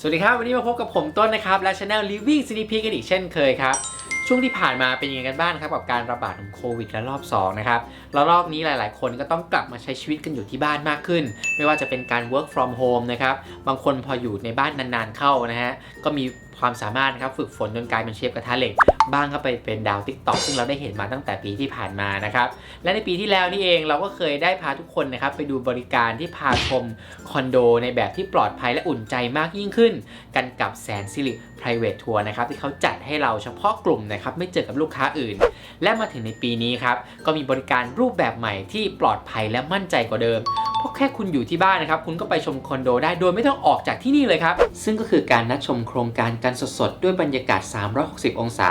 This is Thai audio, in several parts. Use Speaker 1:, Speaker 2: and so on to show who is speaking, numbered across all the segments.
Speaker 1: สวัสดีครับ วันนี้มาพบกับผมต้นนะครับ และช anel Living c i t y p กันอีกเช่นเคยครับ ช่วงที่ผ่านมาเป็นยังไงกันบ้างครับ กับการระบาดของโควิดและรอบ 2 นะครับ แล้วรอบนี้หลาย ๆ คนก็ต้องกลับมาใช้ชีวิตกันอยู่ที่บ้านมากขึ้น ไม่ว่าจะเป็นการ work from home นะครับ บางคนพออยู่ในบ้านนาน ๆ เข้านะฮะก็มี ความสามารถนะครับฝึกฝนจนกลายเป็นเชฟกระทะเหล็ก บ้างก็ไปเป็นดาวติ๊กต็อกซึ่งเราได้เห็นมาตั้งแต่ปีที่ผ่านมานะครับและในปีที่แล้วนี่เองเราก็เคยได้พาทุกคนนะครับไปดูบริการที่พาชมคอนโด ในแบบที่ปลอดภัยและอุ่นใจมากยิ่งขึ้น กันกับแสนสิริ private tour นะครับที่เขาจัดให้เราเฉพาะกลุ่มนะครับไม่เจอกับลูกค้าอื่น และมาถึงในปีนี้ครับก็มีบริการรูปแบบใหม่ที่ปลอดภัยและมั่นใจกว่าเดิมเพราะแค่คุณอยู่ที่บ้านนะครับคุณก็ไปชมคอนโดได้โดยไม่ต้องออกจากที่นี่เลยครับซึ่งก็คือการนัดชมโครงการกันสดๆ ด้วยบรรยากาศ 360 องศา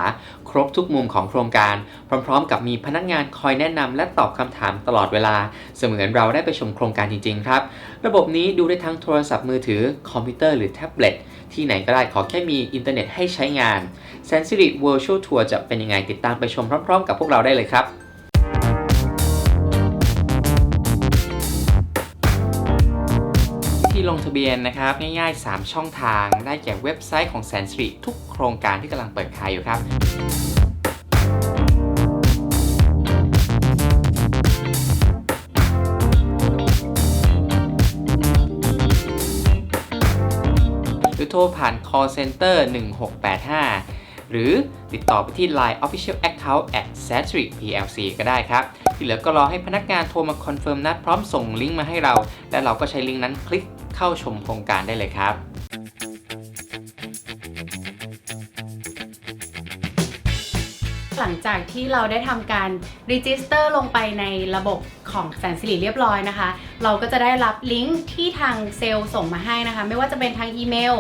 Speaker 1: ครบทุกมุมของโครงการ พร้อมๆ กับมีพนักงานคอยแนะนำและตอบคำถามตลอดเวลา เสมือนเราได้ไปชมโครงการจริงๆ ครับ ระบบนี้ดูได้ทั้งโทรศัพท์มือถือ คอมพิวเตอร์หรือแท็บเล็ตที่ไหนก็ได้ขอแค่มีอินเทอร์เน็ตให้ใช้งาน s e n s i r i Virtual Tour จะเป็นยังไงติดตามไปชมพร้อม ๆ กับพวกเราได้เลยครับ เบียนนะครับง่ายๆ 3 ช่องทางได้แก่เว็บไซต์ของแสนสิริทุกโครงการที่กำลังเปิดขายอยู่ครับหรือโทรผ่าน call center 1685 หรือติดต่อไปที่ Line Official Account at s a t r i PLC ก็ได้ครับ ที่เหลือก็รอให้พนักงานโทรมาคอนเฟิร์มนัดพร้อมส่งลิงก์มาให้เรา และเราก็ใช้ลิงก์นั้นคลิก เข้าชมโครงการได้เลยครับ
Speaker 2: หลังจากที่เราได้ทำการรีจิสเตอร์ลงไปในระบบของแสนสิริเรียบร้อยนะคะ เราก็จะได้รับลิงก์ที่ทางเซลล์ส่งมาให้นะคะ ไม่ว่าจะเป็นทางอีเมล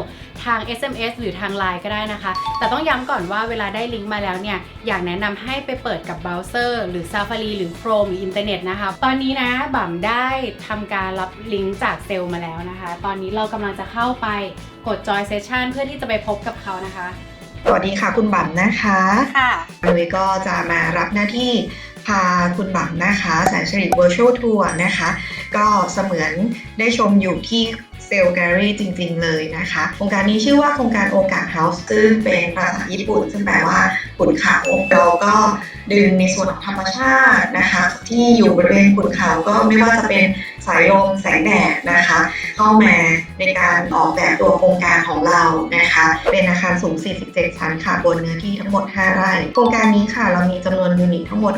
Speaker 2: ทาง SMS หรือทาง Line ก็ได้นะคะ แต่ต้องย้ำก่อนว่าเวลาได้ลิงก์มาแล้วเนี่ย อยากแนะนำให้ไปเปิดกับเบราว์เซอร์หรือ Safari หรือ Chrome หรืออินเทอร์เน็ตนะคะ ตอนนี้นะบ่ำได้ทำการรับลิงก์จากเซลล์มาแล้วนะคะ ตอนนี้เรากำลังจะเข้าไปกด Joy Session เพื่อที่จะไปพบกับเขานะคะ
Speaker 3: สวัสดีค่ะคุณบั๋มนะคะ
Speaker 2: ค่ะ
Speaker 3: นุ้ยก็จะมารับหน้าที่พาคุณบั๋มนะคะแสนสิริ Virtual Tour นะคะ ก็เสมือนได้ชมอยู่ที่ เซลล์แกรี่จริง ๆ เลยนะคะโครงการนี้ชื่อว่าโครงการโอกาสเฮาส์ซึ่งเป็นภาษาญี่ปุ่น ซึ่งแปลว่าขุนเขาเราก็ดึงในส่วนของธรรมชาตินะคะ ที่อยู่บริเวณขุนเขาก็ไม่ว่าจะเป็น สายลมแสงแดดนะคะ เข้ามาในการออกแบบตัวโครงการของเรานะคะ เป็นอาคารสูง 47 ชั้นค่ะบนเนื้อที่ทั้งหมด 5 ไร่โครงการนี้ค่ะเรามีจำนวนยูนิตทั้งหมด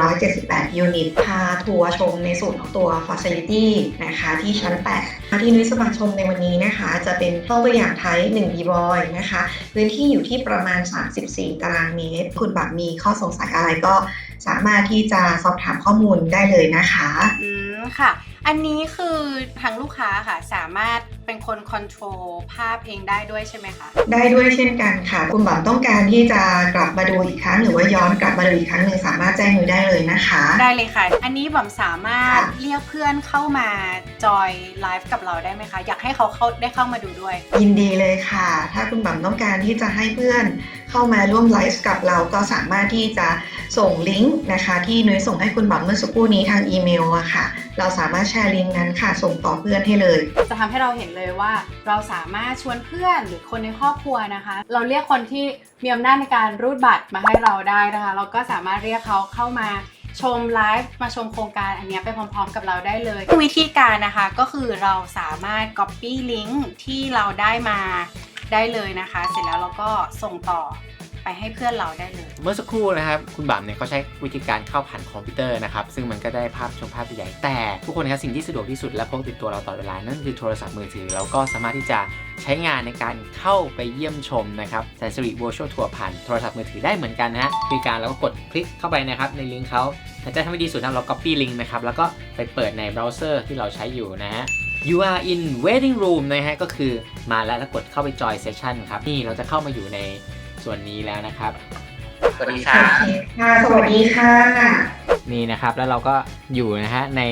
Speaker 3: 1,178 ยูนิตพาทัวร์ชมในส่วนของตัว Facility นะคะที่ชั้น 8 ที่นุ้ยสมัครชมในวันนี้นะคะ จะเป็นห้องตัวอย่างไทป์1 b b o y นะคะ พื้นที่อยู่ที่ประมาณ 34 ตารางเมตร คุณบักมีข้อสงสัยอะไรก็สามารถที่จะสอบถามข้อมูลได้เลยนะคะ
Speaker 2: อื ค่ะ อันนี้คือทางลูกค้าค่ะสามารถเป็นคนคอนโทรลภาพเองได้ด้วยใช่ไหมคะ
Speaker 3: ได้ด้วยเช่นกันค่ะ คุณบั๋มต้องการที่จะกลับมาดูอีกครั้ง หรือว่าย้อนกลับมาดูอีกครั้งหนึ่งสามารถแจ้งนุ้ยได้เลยนะคะ
Speaker 2: ได้เลยค่ะ อันนี้ผมสามารถ
Speaker 3: ค่ะ
Speaker 2: เรียกเพื่อนเข้ามาจอยไลฟ์กับเราได้ไหมคะ อยากให้เขาเข้าได้เข้ามาดูด้วย
Speaker 3: ยินดีเลยค่ะ ถ้าคุณบั๋มต้องการที่จะให้เพื่อน เข้ามาร่วมไลฟ์กับเราก็สามารถที่จะส่งลิงก์นะคะที่นุ้ยส่งให้คุณบั๋มเมื่อสักครู่นี้ทางอีเมลอะค่ะ เราสามารถแชร์ลิงก์นั้นค่ะ ส่งต่อเพื่อนให้เลย
Speaker 2: จะทำให้เราเห็นเลยว่าเราสามารถชวนเพื่อนหรือคนในครอบครัวนะคะ เราเรียกคนที่มีอำนาจในการรูดบัตรมาให้เราได้นะคะ เราก็สามารถเรียกเขาเข้ามาชมไลฟ์มาชมโครงการอันเนี้ยไปพร้อมๆกับเราได้เลย วิธีการนะคะก็คือเราสามารถ Copy ลิงก์ที่เราได้มา ได้เลยนะคะ เสร็จแล้วเราก็ส่งต่อไปให้เพื่อนเราได้เลย
Speaker 1: เมื่อสักครู่นะครับ คุณบั๋มเนี่ยเขาใช้วิธีการเข้าผ่านคอมพิวเตอร์นะครับ ซึ่งมันก็ได้ภาพชมภาพใหญ่ แต่ทุกคนครับสิ่งที่สะดวกที่สุดและพกติดตัวเราตลอดเวลา นั่นคือโทรศัพท์มือถือ เราก็สามารถที่จะใช้งานในการเข้าไปเยี่ยมชมนะครับแสนสิริ Virtual Tour ผ่านโทรศัพท์มือถือได้เหมือนกันนะฮะคือการเราก็กดคลิกเข้าไปนะครับในลิงก์เขาแต่จะทำให้ดีสุดนะเรา copy ลิงก์นะครับแล้วก็ไปเปิดในเบราว์เซอร์ที่เราใช้อยู่นะฮะ You are in waiting room นะฮะก็คือมาแล้วแล้วกดเข้าไป join session ครับนี่เราจะเข้ามาอยู่ในส่วนนี้แล้วนะครับ สวัสดีค
Speaker 3: โอ
Speaker 1: รับ
Speaker 3: เคค่ะสวัสดีค่ะ
Speaker 1: นี่นะครับแล้วเราก็อยู่นะฮะใน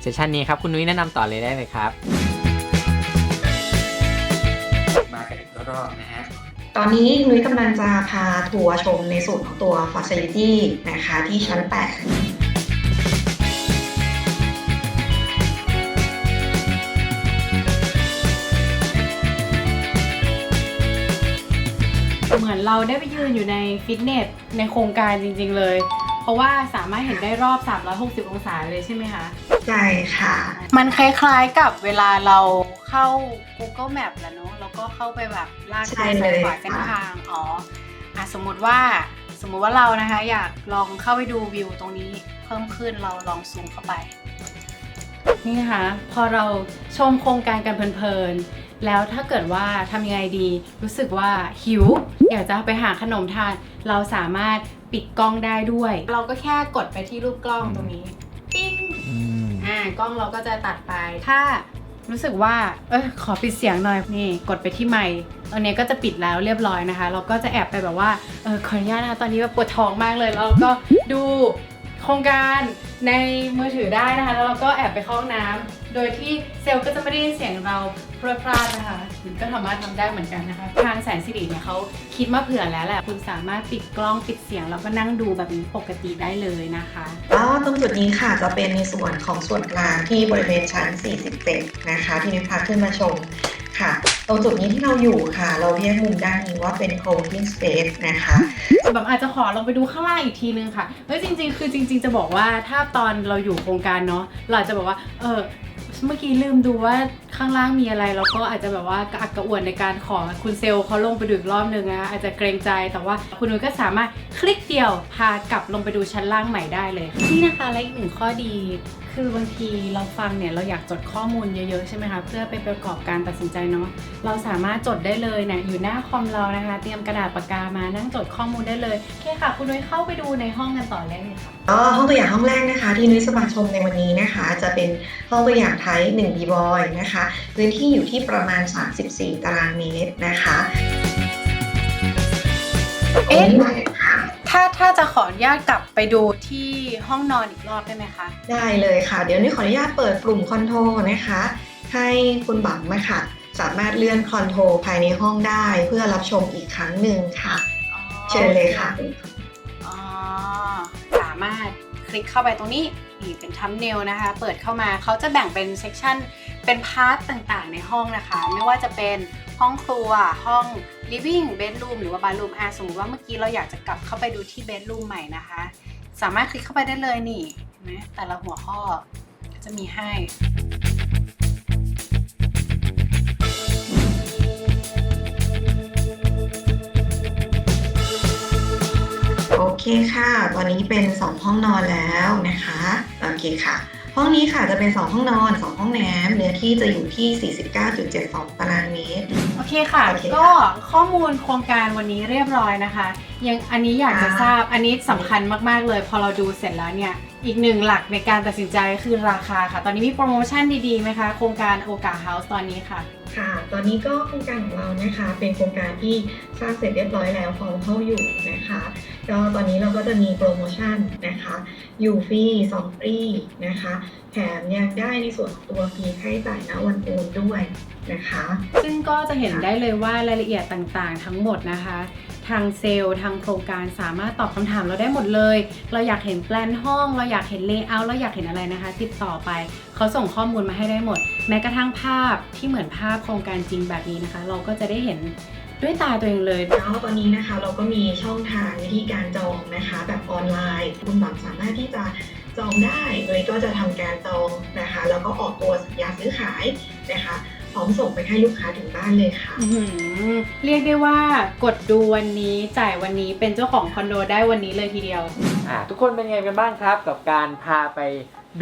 Speaker 1: เซสชันนี้ครับ คุณนุ้ยแนะนำต่อเลยได้เลยครับ มากันอีกรอบๆนะฮะ
Speaker 3: ตอนนี้นุ้ยกำลังจะพาทัวร์ชมในส่วนของตัว Facility นะคะที่ชั้น 8
Speaker 2: เหมือนเราได้ไปยืนอยู่ในฟิตเนสในโครงการจริง ๆ เลย เพราะว่าสามารถเห็นได้รอบ 360 องศาเลยใช่ไหมคะ
Speaker 3: ใช่ค่ะ
Speaker 2: มันคล้ายๆกับเวลาเราเข้า Google Map แล้วเนอะแล้วก็เข้าไปแบบลาก
Speaker 3: ใช่
Speaker 2: ซ้าย
Speaker 3: เลย
Speaker 2: ขวาเส้น
Speaker 3: ค่ะ
Speaker 2: ทางอ๋ออะสมมุติว่าสมมุติว่าเรานะคะ อยากลองเข้าไปดูวิวตรงนี้เพิ่มขึ้นเราลองซูมเข้าไป นี่นะคะพอเราชมโครงการกันเพลินๆ แล้วถ้าเกิดว่าทำยังไงดีรู้สึกว่าหิว อยากจะไปหาขนมทาน เราสามารถปิดกล้องได้ด้วย เราก็แค่กดไปที่รูปกล้องตรงนี้ปิ้งอ่ากล้องเราก็จะตัดไป ถ้ารู้สึกว่าเออขอปิดเสียงหน่อยนี่ กดไปที่ไมค์ตอนนี้ก็จะปิดแล้วเรียบร้อยนะคะ เราก็จะแอบไปแบบว่าเออขออนุญาตนะคะตอนนี้แบบปวดท้องมากเลยแล้วเราก็ดูโครงการในมือถือได้นะคะ แล้วเราก็แอบไปเข้าห้องน้ำโดยที่เซลล์ก็จะไม่ได้ยินเสียงเรา เพลอพลาดนะคะมันก็สามารถทำได้เหมือนกันนะคะ ทางแสนสิริเนี่ยเขาคิดมาเผื่อแล้วแหละ คุณสามารถปิดกล้องปิดเสียง แล้วก็นั่งดูแบบนี้ปกติได้เลยนะคะ
Speaker 3: ก็ตรงจุดนี้ค่ะจะเป็นในส่วนของส่วนกลางที่บริเวณชั้น 47 นะคะ ที่นิพาขึ้นมาชมค่ะ ตรงจุดนี้ที่เราอยู่ค่ะ เราเรียกมุมด้านนี้ว่าเป็น co-working space นะคะ
Speaker 2: แบบอาจจะขอลงไปดูข้างล่างอีกทีนึงค่ะเฮ้ยจริง ๆ คือจริง ๆ จะบอกว่าถ้าตอนเราอยู่โครงการเนาะเราอาจจะบอกว่าเออ เมื่อกี้ลืมดูว่าข้างล่างมีอะไร แล้วก็อาจจะแบบว่ากระอักกระอ่วนในการขอคุณเซลล์เขาลงไปดูอีกรอบนึงนะคะอาจจะเกรงใจแต่ว่าคุณนุ้ยก็สามารถคลิกเดียวพากลับลงไปดูชั้นล่างใหม่ได้เลย นี่นะคะและอีกหนึ่งข้อดี คือบางทีเราฟังเนี่ยเราอยากจดข้อมูลเยอะๆใช่ไหมคะเพื่อไปประกอบการตัดสินใจเนาะเราสามารถจดได้เลยเนี่ยอยู่หน้าคอมเรานะคะ เตรียมกระดาษปากกามานั่งจดข้อมูลได้เลยโอเคค่ะ คุณนุ้ยเข้าไปดูในห้องกันต่อเลยค่ะ
Speaker 3: ก็ห้องตัวอย่างห้องแรกนะคะ ที่นุ้ยสมาชมในวันนี้นะคะ จะเป็นห้องตัวอย่างไทป์1 b b o y นะคะพื้นที่อยู่ที่ประมาณ 34 ตารางเมตรนะคะ
Speaker 2: เอ๊ะ
Speaker 3: ค่ะ
Speaker 2: ถ้าถ้าจะขออนุญาตกลับไปดูที่ห้องนอนอีกรอบได้ไหมคะ
Speaker 3: ได้เลยค่ะ เดี๋ยวนุ้ยขออนุญาตเปิดกลุ่มคอนโทรนะคะ ให้คุณบังมาค่ะสามารถเลื่อนคอนโทรภายในห้องได้เพื่อรับชมอีกครั้งหนึ่งค่ะ เชิญเลยค่ะ
Speaker 2: อ๋อสามารถคลิกเข้าไปตรงนี้นี่เป็นทัมเนลนะคะ เปิดเข้ามาเขาจะแบ่งเป็นเซกชัน เป็นพาร์ตต่างๆ ในห้องนะคะ ไม่ว่าจะเป็นห้องครัว ห้อง living bedroom หรือว่า bathroom อะสมมติว่าเมื่อกี้เราอยากจะกลับเข้าไปดูที่ bedroom ใหม่นะคะ สามารถคลิกเข้าไปได้เลยนี่นไหมแต่ละหัวข้อจะมีให้
Speaker 3: โอเคค่ะ ตอนนี้เป็น 2 ห้องนอนแล้วนะคะ โอเคค่ะ ห้องนี้ค่ะจะเป็น 2 ห้องนอน 2 ห้องน้ำเนื้อที่จะอยู่ที่ 49.72 ตารางเมตร
Speaker 2: อเคค่ะ
Speaker 3: โอเคค่ะ
Speaker 2: ก็ข้อมูลโครงการวันนี้เรียบร้อยนะคะ ยังอันนี้อยากจะ
Speaker 3: ค่ะ
Speaker 2: ทราบอันนี้สำคัญมากๆเลย พอเราดูเสร็จแล้วเนี่ยอีกหนึ่งหลักในการตัดสินใจคือราคาค่ะ ตอนนี้มีโปรโมชั่นดีๆไหมคะโครงการโอกาเฮาส์ตอนนี้ค่ะ
Speaker 3: ค่ะ ตอนนี้ก็โครงการของเรานะคะ เป็นโครงการที่สร้างเสร็จเรียบร้อยแล้วพร้อมเข้าอยู่นะคะ ก็ตอนนี้เราก็จะมีโปรโมชั่นนะคะ อยู่ฟรีสองฟรีนะคะ แถมยังได้ในส่วนของตัวฟรีค่าใช้จ่ายณวันโอนด้วยนะคะ
Speaker 2: ซึ่งก็จะเห็นได้เลยว่ารายละเอียดต่างๆ ทั้งหมดนะคะ ทางเซลล์ทางโครงการสามารถตอบคำถามเราได้หมดเลย เราอยากเห็นแปลนห้อง เราอยากเห็นเลเยอร์เราอยากเห็นอะไรนะคะ ติดต่อไป เขาส่งข้อมูลมาให้ได้หมด แม้กระทั่งภาพที่เหมือนภาพโครงการจริงแบบนี้นะคะ เราก็จะได้เห็นด้วยตาตัวเองเลย
Speaker 3: แล้วตอนนี้นะคะเราก็มีช่องทางวิธีการจองนะคะ แบบออนไลน์คุณบังสามารถที่จะ จองได้โดยก็จะทำการจองนะคะ แล้วก็ออกตัวสัญญาซื้อขายนะคะพร้อมส่งไปให้ลูกค้าถึงบ้านเลยค่ะ
Speaker 2: อื้อหือเรียกได้ว่ากดดูวันนี้จ่ายวันนี้เป็นเจ้าของคอนโดได้วันนี้เลยทีเดียว
Speaker 1: อ่าทุกคนเป็นไงกันบ้างครับ กับการพาไป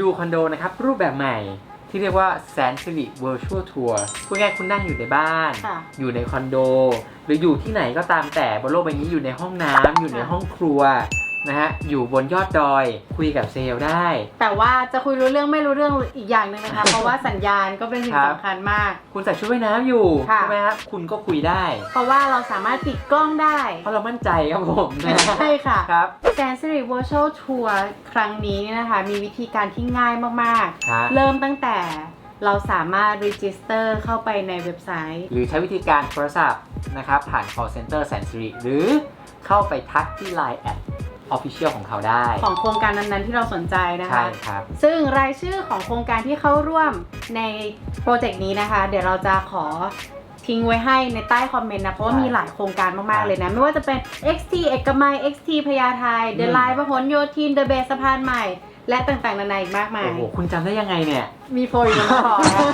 Speaker 1: ดูคอนโดนะครับ รูปแบบใหม่ที่เรียกว่าแสนสิริ virtual tour พูดง่ายๆคุณนั่งอยู่ในบ้าน
Speaker 2: ค่ะ
Speaker 1: อยู่ในคอนโด หรืออยู่ที่ไหนก็ตามแต่บนโลกใบนี้อยู่ในห้องน้ำอยู่ในห้องครัว นะฮะอยู่บนยอดดอยคุยกับเซลล์ได้
Speaker 2: แต่ว่าจะคุยรู้เรื่องไม่รู้เรื่องอีกอย่างหนึ่งนะคะ เพราะว่าสัญญาณก็เป็นสิ่ง
Speaker 1: ครับ
Speaker 2: สำคัญมาก
Speaker 1: คุณใส่ชุดว่ายน้ำอยู่
Speaker 2: ค่ะ
Speaker 1: ใช่ไหมครับคุณก็คุยได้
Speaker 2: เพราะว่าเราสามารถปิดกล้องได้
Speaker 1: เพราะเรามั่นใจครับผมนะ
Speaker 2: ใช่ค่ะ
Speaker 1: ครับ
Speaker 2: แสนสิริ virtual tour ครั้งนี้เนี่ยนะคะ มีวิธีการที่ง่ายมาก
Speaker 1: ครับ
Speaker 2: ๆเริ่มตั้งแต่เราสามารถ register เข้าไปในเว็บไซต์
Speaker 1: หรือใช้วิธีการโทรศัพท์นะครับผ่าน call center แสนสิริหรือเข้าไปทักที่ Line แอด official ของเขาได้
Speaker 2: ของโครงการนั้นๆที่เราสนใจนะคะ
Speaker 1: ใช่ครับ
Speaker 2: ซึ่งรายชื่อของโครงการที่เข้าร่วมในโปรเจกต์นี้นะคะ เดี๋ยวเราจะขอททิ้งไว้ให้ในใต้คอมเมนต์นะ เพราะว่า
Speaker 1: ใช่
Speaker 2: มีหลายโครงการมาก
Speaker 1: ใช่
Speaker 2: ๆเลยนะ ไม่ว่าจะเป็น XT เอกมัย XT พญาไทเด
Speaker 1: อืม
Speaker 2: ลายพหลโยธินเดอะเบสสะพานใหม่ และต่างๆ นานาอีกมากมาย
Speaker 1: โอ้โหคุณจำได้ยังไงเนี่ย
Speaker 2: มีโปรอีกแล้วพอนะ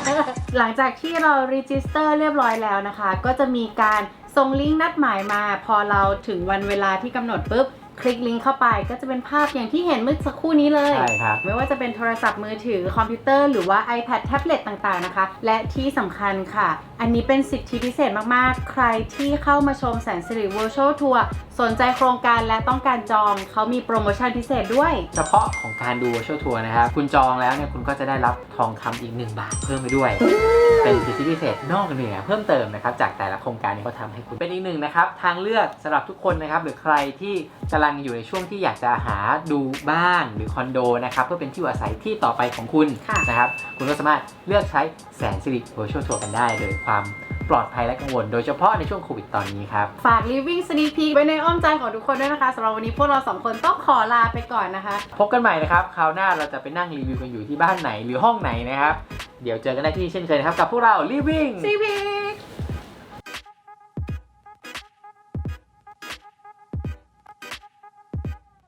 Speaker 2: หลังจากที่เรา register เรียบร้อยแล้วนะคะ ก็จะมีการส่งลิงก์นัดหมายมา พอเราถึงวันเวลาที่กำหนดปุ๊บ คลิกลิงก์เข้าไปก็จะเป็นภาพอย่างที่เห็นเมื่อสักครู่นี้เลย
Speaker 1: ใช่ครับ
Speaker 2: ไม่ว่าจะเป็นโทรศัพท์มือถือคอมพิวเตอร์หรือว่า iPad แท็บเล็ตต่างๆนะคะ และที่สำคัญค่ะ อันนี้เป็นสิทธิพิเศษมากๆ ใครที่เข้ามาชมแสนสิริ Virtual Tour สนใจโครงการและต้องการจองเขามีโปรโมชั่นพิเศษด้วย
Speaker 1: เฉพาะของการดู virtual tour นะครับ คุณจองแล้วเนี่ยคุณก็จะได้รับทองคำอีก 1 บาทเพิ่มไปด้วย เป็นสิทธิพิเศษนอกเหนือเพิ่มเติมนะครับจากแต่ละโครงการที่เขาทำให้คุณเป็นอีกหนึ่งนะครับทางเลือกสำหรับทุกคนนะครับหรือใครที่กำลังอยู่ในช่วงที่อยากจะหาดูบ้านหรือคอนโดนะครับเพื่อเป็นที่อยู่อาศัยที่ต่อไปของคุณ
Speaker 2: ค่ะ
Speaker 1: นะครับคุณก็สามารถเลือกใช้แสนสิริ virtual tour กันได้โดยความปลอดภัยและกังวล โดยเฉพาะในช่วงโควิดตอนนี้ครับ
Speaker 2: ฝาก Living Sneak Peek ไว้ในอ้อมใจของทุกคนด้วยนะคะสำหรับวันนี้พวกเราสองคนต้องขอลาไปก่อนนะคะ
Speaker 1: พบกันใหม่นะครับคราวหน้าเราจะไปนั่งรีวิวกันอยู่ที่บ้านไหนหรือห้องไหนนะครับ เดี๋ยวเจอกันได้ที่นี่เช่นเคยนะครับกับพวกเรา Living
Speaker 2: CP